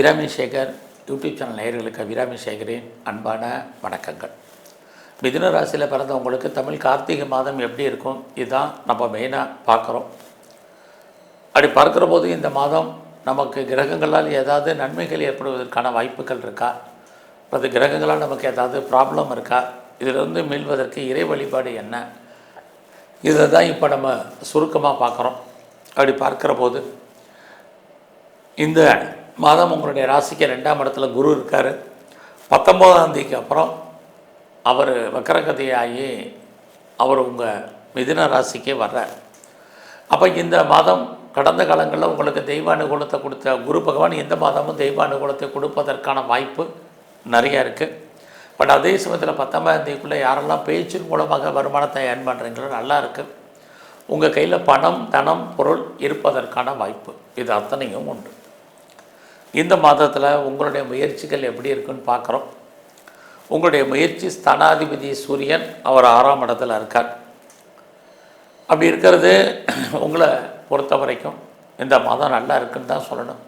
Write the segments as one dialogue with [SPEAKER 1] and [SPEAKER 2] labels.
[SPEAKER 1] Abirami Sekar YouTube channel நேயர்களுக்கு அபிராமி சேகரின் அன்பான வணக்கங்கள். மிதுன ராசியில் பிறந்தவங்களுக்கு தமிழ் கார்த்திகை மாதம் எப்படி இருக்கும்? இதுதான் நம்ம மெயினாக பார்க்குறோம். அப்படி பார்க்குற போது இந்த மாதம் நமக்கு கிரகங்களால் ஏதாவது நன்மைகள் ஏற்படுவதற்கான வாய்ப்புகள் இருக்கா? அல்லது கிரகங்களால் நமக்கு ஏதாவது ப்ராப்ளம் இருக்கா? இதிலிருந்து மீள்வதற்கு இறை வழிபாடு என்ன? இதை தான் இப்போ நம்ம சுருக்கமாக பார்க்குறோம். அப்படி பார்க்குற போது இந்த மாதம் உங்களுடைய ராசிக்கு ரெண்டாம் இடத்துல குரு இருக்கார். பத்தொம்போதாம் தேதிக்கு அப்புறம் அவர் வக்கரகதியாகி அவர் உங்கள் மிதின ராசிக்கே வர்றார். அப்போ இந்த மாதம் கடந்த காலங்களில் உங்களுக்கு தெய்வ அனுகூலத்தை கொடுத்த குரு பகவான் இந்த மாதமும் தெய்வ அனுகூலத்தை கொடுப்பதற்கான வாய்ப்பு நிறையா இருக்குது பட் அதே சமயத்தில் பத்தொன்பதாம் தேதிக்குள்ளே யாரெல்லாம் பேச்சின் மூலமாக வருமானத்தை ஏர்ன் பண்ணுறீங்களோ நல்லா இருக்குது உங்கள் கையில் பணம் தனம் பொருள் இருப்பதற்கான வாய்ப்பு. இது அத்தனையும் உண்டு. இந்த மாதத்தில் உங்களுடைய முயற்சிகள் எப்படி இருக்குன்னு பார்க்குறோம். உங்களுடைய முயற்சி ஸ்தானாதிபதி சூரியன் அவர் ஆறாம் இடத்துல இருக்கார். அப்படி இருக்கிறது உங்களை பொறுத்த வரைக்கும் இந்த மாதம் நல்லா இருக்குன்னு தான் சொல்லணும்.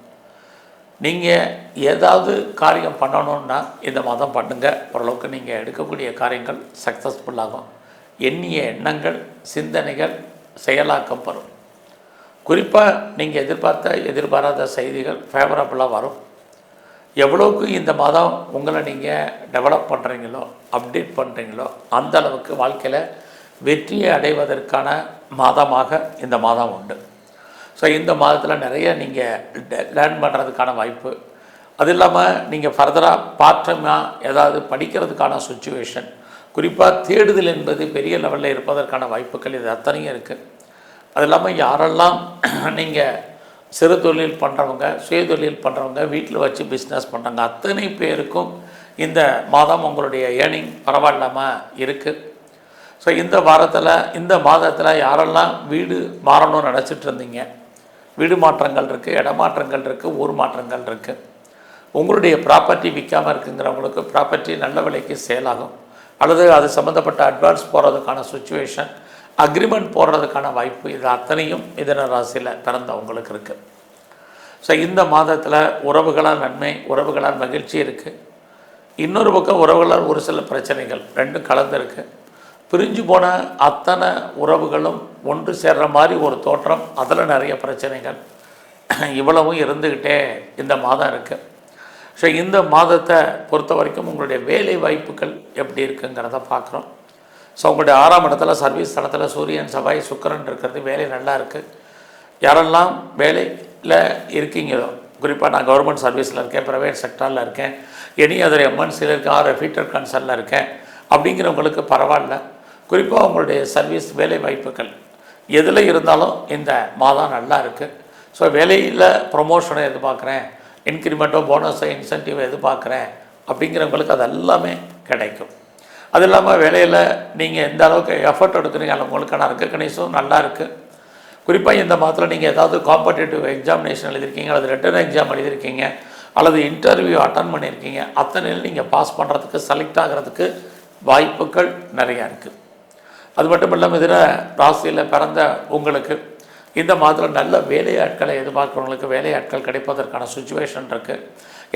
[SPEAKER 1] நீங்கள் ஏதாவது காரியம் பண்ணணுன்னா இந்த மாதம் பண்ணுங்கள் ஓரளவுக்கு நீங்கள் எடுக்கக்கூடிய காரியங்கள் சக்ஸஸ்ஃபுல்லாகும் எண்ணிய எண்ணங்கள் சிந்தனைகள் செயலாக்கம் பெறும். குறிப்பாக நீங்கள் எதிர்பார்த்த எதிர்பாராத செய்திகள் ஃபேவரபுளாக வரும். எவ்வளோக்கு இந்த மாதம் உங்களை நீங்கள் டெவலப் பண்ணுறீங்களோ அப்டேட் பண்ணுறீங்களோ அந்த அளவுக்கு வாழ்க்கையில் வெற்றியை அடைவதற்கான மாதமாக இந்த மாதம் உண்டு. ஸோ இந்த மாதத்தில் நிறைய நீங்கள் லேர்ன் பண்ணுறதுக்கான வாய்ப்பு. அது இல்லாமல் நீங்கள் ஃபர்தராக பாற்றமாக ஏதாவது படிக்கிறதுக்கான சுச்சுவேஷன் குறிப்பாக தேடுதல் என்பது பெரிய லெவலில் இருப்பதற்கான வாய்ப்புகள் இது அத்தனையும் இருக்குது அது இல்லாமல் யாரெல்லாம் நீங்கள் சிறு தொழில் பண்ணுறவங்க சுயதொழில் பண்ணுறவங்க வீட்டில் வச்சு பிஸ்னஸ் பண்ணுறாங்க அத்தனை பேருக்கும் இந்த மாதம் உங்களுடைய ஏர்னிங் பரவாயில்லாமல் இருக்குது ஸோ இந்த வாரத்தில் இந்த மாதத்தில் யாரெல்லாம் வீடு மாறணும்னு நினச்சிட்டு இருந்தீங்க? வீடு மாற்றங்கள் இருக்குது இடமாற்றங்கள் இருக்குது ஊர் மாற்றங்கள் இருக்குது உங்களுடைய ப்ராப்பர்ட்டி விற்காமல் இருக்குங்கிறவங்களுக்கு ப்ராப்பர்ட்டி நல்ல விலைக்கு சேல் ஆகும். அல்லது அது சம்மந்தப்பட்ட அட்வான்ஸ் போகிறதுக்கான சுச்சுவேஷன் அக்ரிமெண்ட் போடுறதுக்கான வாய்ப்பு இது அத்தனையும் மிதன ராசியில் பிறந்தவங்களுக்கு இருக்குது ஸோ இந்த மாதத்தில் உறவுகளால் நன்மை உறவுகளால் மகிழ்ச்சி இருக்குது இன்னொரு பக்கம் உறவுகளால் ஒரு சில பிரச்சனைகள் ரெண்டும் கலந்துருக்கு. பிரிஞ்சு போன அத்தனை உறவுகளும் ஒன்று சேர்ற மாதிரி ஒரு தோற்றம் அதில் நிறைய பிரச்சனைகள். இவ்வளவும் இருந்துக்கிட்டே இந்த மாதம் இருக்குது ஸோ இந்த மாதத்தை பொறுத்த வரைக்கும் உங்களுடைய வேலை வாய்ப்புகள் எப்படி இருக்குங்கிறத பார்க்குறோம். ஸோ அவங்களுடைய ஆறாம் இடத்துல சர்வீஸ் தளத்தில் சூரியன் செவ்வாய் சுக்கரன் இருக்கிறது வேலை நல்லா இருக்குது யாரெல்லாம் வேலையில் இருக்கீங்களோ குறிப்பாக நான் கவர்மெண்ட் சர்வீஸில் இருக்கேன் ப்ரைவேட் செக்டாரில் இருக்கேன் எனி அதர் எம்என்சியில் இருக்கேன் ஆர் ஃபீட்டர் கன்சர்னில் இருக்கேன் அப்படிங்கிறவங்களுக்கு பரவாயில்ல. குறிப்பாக உங்களுடைய சர்வீஸ் வேலை வாய்ப்புகள் எதில் இருந்தாலும் இந்த மாதம் நல்லா இருக்குது ஸோ வேலையில் ப்ரொமோஷனை எதிர்பார்க்குறேன் இன்க்ரிமெண்ட்டோ போனஸோ இன்சென்டிவ் எதிர்பார்க்குறேன் அப்படிங்கிறவங்களுக்கு அது எல்லாமே கிடைக்கும். அது இல்லாமல் வேலையில் நீங்கள் எந்த அளவுக்கு எஃபர்ட் எடுக்கிறீங்க அது உங்களுக்கான ரெக்கக்னைஸும் நல்லா இருக்குது குறிப்பாக இந்த மாதத்தில் நீங்கள் ஏதாவது காம்படேட்டிவ் எக்ஸாமினேஷன் எழுதியிருக்கீங்க அல்லது ரிட்டன் எக்ஸாம் எழுதியிருக்கீங்க அல்லது இன்டர்வியூ அட்டன் பண்ணியிருக்கீங்க அத்தனையில் நீங்கள் பாஸ் பண்ணுறதுக்கு செலக்ட் ஆகிறதுக்கு வாய்ப்புகள் நிறையா இருக்குது அது மட்டும் இல்லாமல் இதில் ராசியில் பிறந்த உங்களுக்கு இந்த மாதத்தில் நல்ல வேலையாட்களை எதிர்பார்க்குறவங்களுக்கு வேலையாட்கள் கிடைப்பதற்கான சுச்சுவேஷன் இருக்குது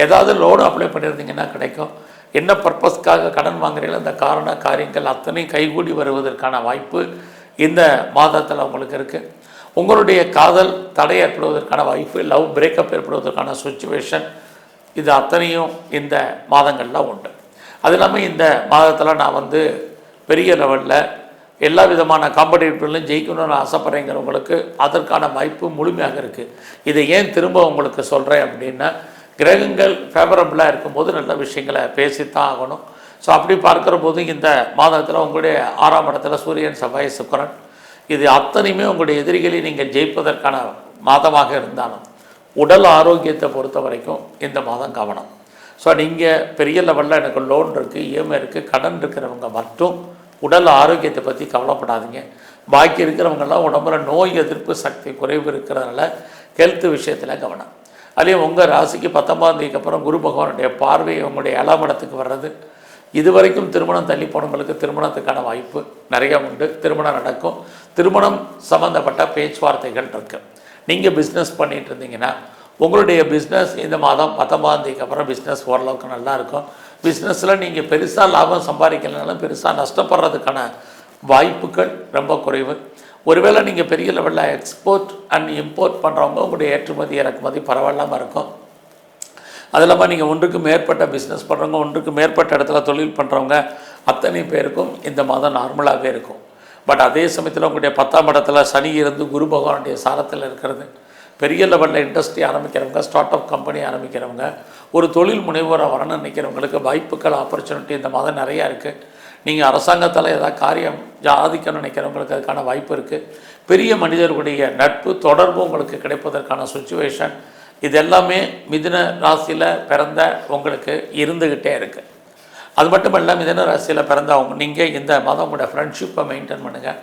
[SPEAKER 1] ஏதாவது லோன் அப்ளை பண்ணியிருந்தீங்கன்னா கிடைக்கும். என்ன பர்பஸ்க்காக கடன் வாங்குறீங்களோ அந்த காரண காரியங்கள் அத்தனையும் கைகூடி வருவதற்கான வாய்ப்பு இந்த மாதத்தில் உங்களுக்கு இருக்குது உங்களுடைய காதல் தடை ஏற்படுவதற்கான வாய்ப்பு லவ் பிரேக்கப் ஏற்படுவதற்கான சுச்சுவேஷன் இது அத்தனையும் இந்த மாதங்களில் உண்டு. அது இல்லாமல் இந்த மாதத்தில் நான் வந்து பெரிய லெவலில் எல்லா விதமான காம்படிட்டிவ்லையும் ஜெயிக்கணும்னு ஆசைப்பட்றேங்கிறவங்களுக்கு அதற்கான வாய்ப்பு முழுமையாக இருக்குது இதை ஏன் திரும்ப உங்களுக்கு சொல்கிறேன் அப்படின்னா கிரகங்கள் ஃபேவரபுளாக இருக்கும்போது நல்ல விஷயங்களை பேசித்தான் ஆகணும். ஸோ அப்படி பார்க்குற போது இந்த மாதத்தில் உங்களுடைய ஆறாம் இடத்துல சூரியன் செவ்வாய் சுக்கரன் இது அத்தனையுமே உங்களுடைய எதிரிகளை நீங்கள் ஜெயிப்பதற்கான மாதமாக இருந்தாலும் உடல் ஆரோக்கியத்தை பொறுத்த வரைக்கும் இந்த மாதம் கவனம். ஸோ நீங்கள் பெரிய லெவலில் எனக்கு லோன் இருக்குது இஎம்ஐ இருக்குது கடன் இருக்கிறவங்க மட்டும் உடல் ஆரோக்கியத்தை பற்றி கவலைப்படாதீங்க. பாக்கி இருக்கிறவங்கெல்லாம் உடம்புல நோய் எதிர்ப்பு சக்தி குறைவு இருக்கிறதுனால ஹெல்த் விஷயத்தில் கவனம். அதுலேயும் உங்கள் ராசிக்கு பத்தொம்பதாம் தேதிக்கு அப்புறம் குரு பகவானுடைய பார்வை உங்களுடைய ஏழாம் இடத்துக்கு வர்றது. இது வரைக்கும் திருமணம் தள்ளி போனவங்களுக்கு திருமணத்துக்கான வாய்ப்பு நிறைய உண்டு. திருமணம் நடக்கும். திருமணம் சம்மந்தப்பட்ட பேச்சுவார்த்தைகள் இருக்கு. நீங்கள் பிஸ்னஸ் பண்ணிட்டு இருந்தீங்கன்னா உங்களுடைய பிஸ்னஸ் இந்த மாதம் பத்தொம்பதாம் தேதிக்கு அப்புறம் பிஸ்னஸ் ஓரளவுக்கு நல்லாயிருக்கும் பிஸ்னஸில் நீங்கள் பெருசாக லாபம் சம்பாதிக்கலனாலும் பெருசாக நஷ்டப்படுறதுக்கான வாய்ப்புகள் ரொம்ப குறைவு. ஒருவேளை நீங்கள் பெரிய லெவலில் எக்ஸ்போர்ட் அண்ட் இம்போர்ட் பண்ணுறவங்க உங்களுடைய ஏற்றுமதி இறக்குமதி பரவாயில்லாமல் இருக்கும். அது இல்லாமல் நீங்கள் ஒன்றுக்கு மேற்பட்ட பிஸ்னஸ் பண்ணுறவங்க ஒன்றுக்கு மேற்பட்ட இடத்துல தொழில் பண்ணுறவங்க அத்தனை பேருக்கும் இந்த மாதம் நார்மலாகவே இருக்கும். பட் அதே சமயத்தில் உங்களுடைய பத்தாம் இடத்துல சனி இருந்து குரு பகவானுடைய சாரத்தில் இருக்கிறது. பெரிய லெவலில் இண்டஸ்ட்ரி ஆரம்பிக்கிறவங்க ஸ்டார்ட் அப் கம்பெனி ஆரம்பிக்கிறவங்க ஒரு தொழில் முனைவோராக வரணும்னு நினைக்கிறவங்களுக்கு வாய்ப்புகள் ஆப்பர்ச்சுனிட்டி இந்த மாதம் நிறையா இருக்குது நீங்கள் அரசாங்கத்தால் ஏதாவது காரியம் சாதிக்கணும்னு நினைக்கிறவங்களுக்கு அதுக்கான வாய்ப்பு இருக்குது பெரிய மனிதர்களுடைய நட்பு தொடர்பு உங்களுக்கு கிடைப்பதற்கான சுச்சுவேஷன் இது எல்லாமே மிதின ராசியில் பிறந்த உங்களுக்கு இருந்துக்கிட்டே இருக்குது அது மட்டும் இல்லை மிதின ராசியில் பிறந்தவங்க நீங்கள் இந்த மாதம் உங்களோட ஃப்ரெண்ட்ஷிப்பை மெயின்டைன் பண்ணுங்கள்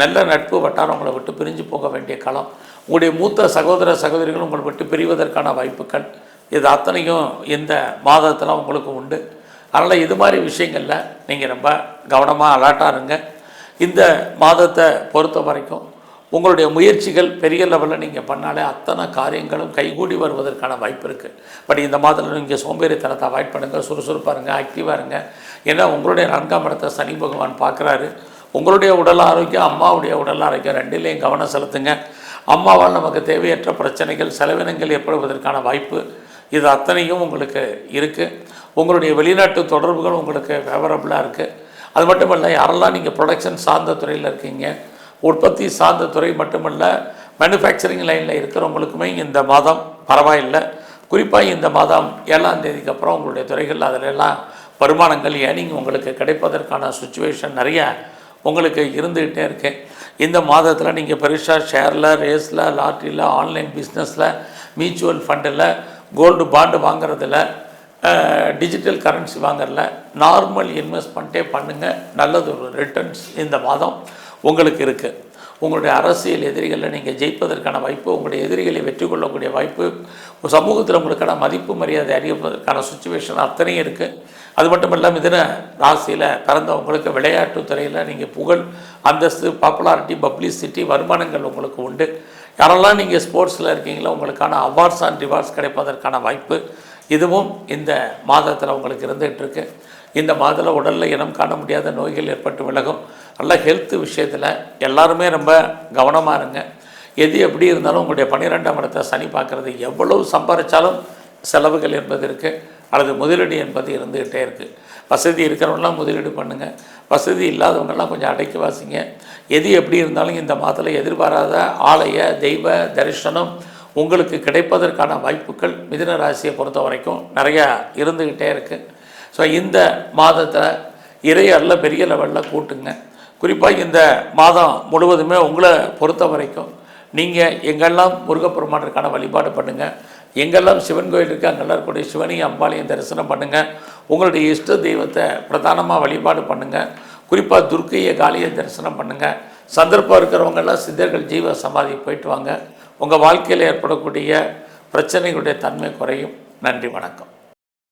[SPEAKER 1] நல்ல நட்பு வட்டாரம் உங்களை விட்டு பிரிஞ்சு போக வேண்டிய காலம். உங்களுடைய மூத்த சகோதர சகோதரிகள் உங்களை விட்டு பிரிவதற்கான வாய்ப்புகள். இது அத்தனையும் இந்த மாதத்தில் உங்களுக்கு உண்டு. அதனால் இது மாதிரி விஷயங்களில் நீங்கள் ரொம்ப கவனமாக அலர்ட்டாக இருங்க. இந்த மாதத்தை பொறுத்த வரைக்கும் உங்களுடைய முயற்சிகள் பெரிய லெவலில் நீங்கள் பண்ணாலே அத்தனை காரியங்களும் கைகூடி வருவதற்கான வாய்ப்பு இருக்குது பட் இந்த மாதத்தில் நீங்கள் சோம்பேறித்தனத்தை அவாய்ட் பண்ணுங்கள் சுறுசுறுப்பாக இருங்க ஆக்டிவாக இருங்க. ஏன்னா உங்களுடைய நான்காம் இடத்தை சனி பகவான் பார்க்குறாரு. உங்களுடைய உடல் ஆரோக்கியம் அம்மாவுடைய உடல் ஆரோக்கியம் ரெண்டிலையும் கவனம் செலுத்துங்க. அம்மாவால் நமக்கு தேவையற்ற பிரச்சனைகள் செலவினங்கள் ஏற்படுவதற்கான வாய்ப்பு இது அத்தனையும் உங்களுக்கு இருக்குது உங்களுடைய வெளிநாட்டு தொடர்புகள் உங்களுக்கு ஃபேவரபுளாக இருக்குது அது மட்டும் இல்லை யாரெல்லாம் நீங்கள் ப்ரொடக்ஷன் சார்ந்த துறையில் இருக்கீங்க உற்பத்தி சார்ந்த துறை மட்டுமல்ல மேனுஃபேக்சரிங் லைனில் இருக்கிறவங்களுக்குமே இந்த மாதம் பரவாயில்லை. குறிப்பாக இந்த மாதம் ஏழாம் தேதிக்கு அப்புறம் உங்களுடைய துறைகள் அதிலெல்லாம் வருமானங்கள் ஏனிங் உங்களுக்கு கிடைப்பதற்கான சுச்சுவேஷன் நிறைய உங்களுக்கு இருந்துக்கிட்டே இருக்கேன் இந்த மாதத்தில் நீங்கள் பெருசாக ஷேரில் ரேஸில் லாட்ரியில் ஆன்லைன் பிஸ்னஸில் மியூச்சுவல் ஃபண்டில் கோல்டு பாண்டு வாங்குறதில்ல டிஜிட்டல் கரன்சி வாங்குறதுல நார்மல் இன்வெஸ்ட்மெண்ட்டே பண்ணுங்கள் நல்லது ஒரு ரிட்டர்ன்ஸ் இந்த மாதம் உங்களுக்கு இருக்குது உங்களுடைய அரசியல் எதிரிகளில் நீங்கள் ஜெயிப்பதற்கான வாய்ப்பு உங்களுடைய எதிரிகளை வெற்றி கொள்ளக்கூடிய வாய்ப்பு சமூகத்தில் உங்களுக்கான மதிப்பு மரியாதை அறிவிப்பதற்கான சுச்சுவேஷன் அத்தனையும் இருக்குது அது மட்டும் இல்லாமல் இதில் ராசியில் பிறந்தவங்களுக்கு விளையாட்டுத் துறையில் நீங்கள் புகழ் அந்தஸ்து பாப்புலாரிட்டி பப்ளிசிட்டி வருமானங்கள் உங்களுக்கு உண்டு. யாரெல்லாம் நீங்கள் ஸ்போர்ட்ஸில் இருக்கீங்களோ உங்களுக்கான அவார்ட்ஸ் அண்ட் ரிவார்ட்ஸ் கிடைப்பதற்கான வாய்ப்பு இதுவும் இந்த மாதத்தில் உங்களுக்கு இருந்துகிட்டு இருக்கு இந்த மாதத்தில் உடலில் இனம் காண முடியாத நோய்கள் ஏற்பட்டு விலகும். நல்ல ஹெல்த் விஷயத்தில் எல்லாருமே ரொம்ப கவனமாக இருங்க. எது எப்படி இருந்தாலும் உங்களுடைய பன்னிரெண்டாம் இடத்தை சனி பார்க்குறது எவ்வளவு சம்பாதிச்சாலும் செலவுகள் என்பது இருக்குது அல்லது முதலீடு என்பது இருந்துகிட்டே இருக்குது வசதி இருக்கிறவங்களாம் முதலீடு பண்ணுங்கள் வசதி இல்லாதவங்கெல்லாம் கொஞ்சம் அடைக்கி வாசிங்க. எது எப்படி இருந்தாலும் இந்த மாதத்தில் எதிர்பாராத ஆலய தெய்வ தரிசனம் உங்களுக்கு கிடைப்பதற்கான வாய்ப்புகள் மிதுன ராசியை பொறுத்த வரைக்கும் நிறையா இருந்துக்கிட்டே இருக்குது ஸோ இந்த மாதத்தில் இறையல்ல பெரிய லெவலில் கூட்டுங்க. குறிப்பாக இந்த மாதம் முழுவதுமே உங்களை பொறுத்த வரைக்கும் நீங்கள் எங்கெல்லாம் முருகப்பெருமானுக்கான வழிபாடு பண்ணுங்கள் எங்கெல்லாம் சிவன் கோயில் இருக்குது அங்கெல்லாம் இருக்கக்கூடிய சிவனையும் அம்பாளையும் தரிசனம் பண்ணுங்கள் உங்களுடைய இஷ்ட தெய்வத்தை பிரதானமாக வழிபாடு பண்ணுங்கள் குறிப்பாக துர்க்கையை காளியை தரிசனம் பண்ணுங்கள் சந்தர்ப்பம் இருக்கிறவங்கெல்லாம் சித்தர்கள் ஜீவ சமாதி போயிட்டு வாங்க. உங்கள் வாழ்க்கையில் ஏற்படக்கூடிய பிரச்சனைகளுடைய தன்மை குறையும். நன்றி வணக்கம்.